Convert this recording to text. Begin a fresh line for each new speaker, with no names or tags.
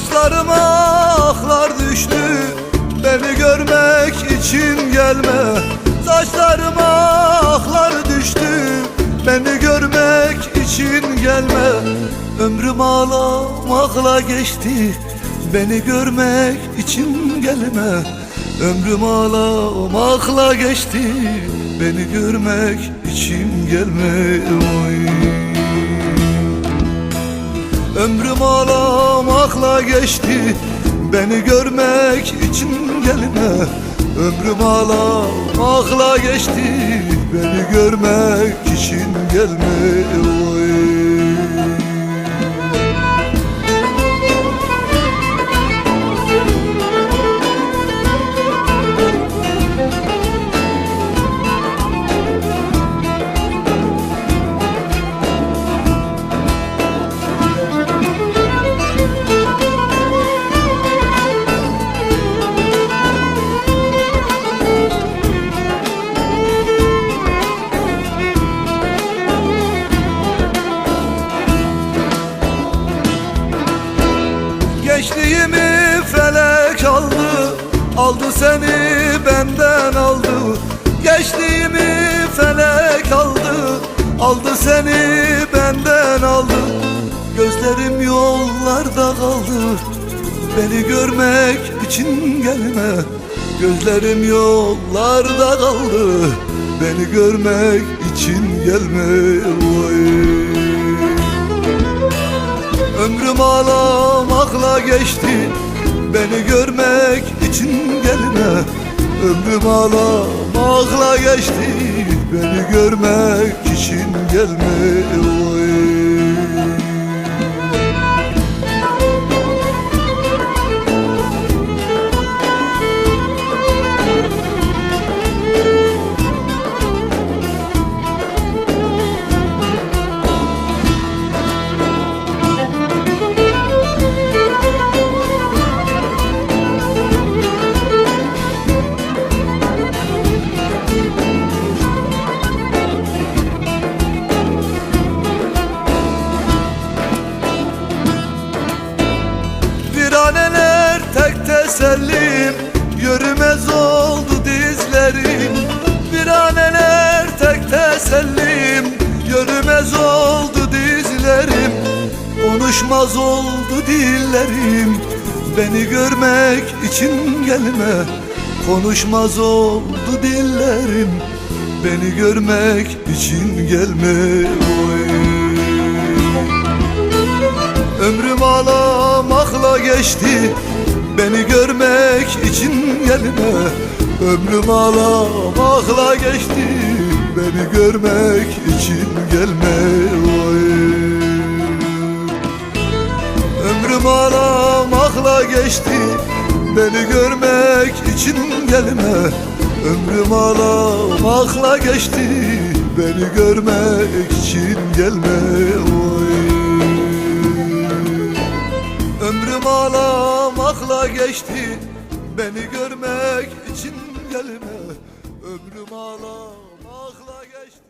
Saçlarıma aklar düştü Beni görmek için gelme. Saçlarıma aklar düştü Beni görmek için gelme. Ömrüm ağlamakla geçti Beni görmek için gelme. Ömrüm ağlamakla geçti Beni görmek için gelme. Oy. Ömrüm ağlamakla geçti. Beni görmek için gelme. Ömrüm ağlamakla geçti. Beni görmek için gelme Aldı seni benden aldı. Gençliğimi felek aldı Aldı seni benden aldı. Gözlerim yollarda kaldı Beni görmek için gelme. Gözlerim yollarda kaldı Beni görmek için gelme. Vay. Ömrüm ağlamakla geçti Beni görmek için gelme. Ömrüm ağlamakla geçti. Beni görmek için gelme. Oy. Tesellim Yürümez oldu dizlerim. Viraneler tek tesellim Yürümez oldu dizlerim. Konuşmaz oldu dillerim Beni görmek için gelme. Konuşmaz oldu dillerim Beni görmek için gelme. Oy. Ömrüm ağlamakla geçti. Beni görmek için gelme Ömrüm ağlamakla geçti. Beni görmek için gelme Oy. Ömrüm ağlamakla geçti. Beni görmek için gelme Ömrüm ağlamakla geçti. Beni görmek için geçti. Beni görmek için gelme. Ömrüm ağlamakla geçti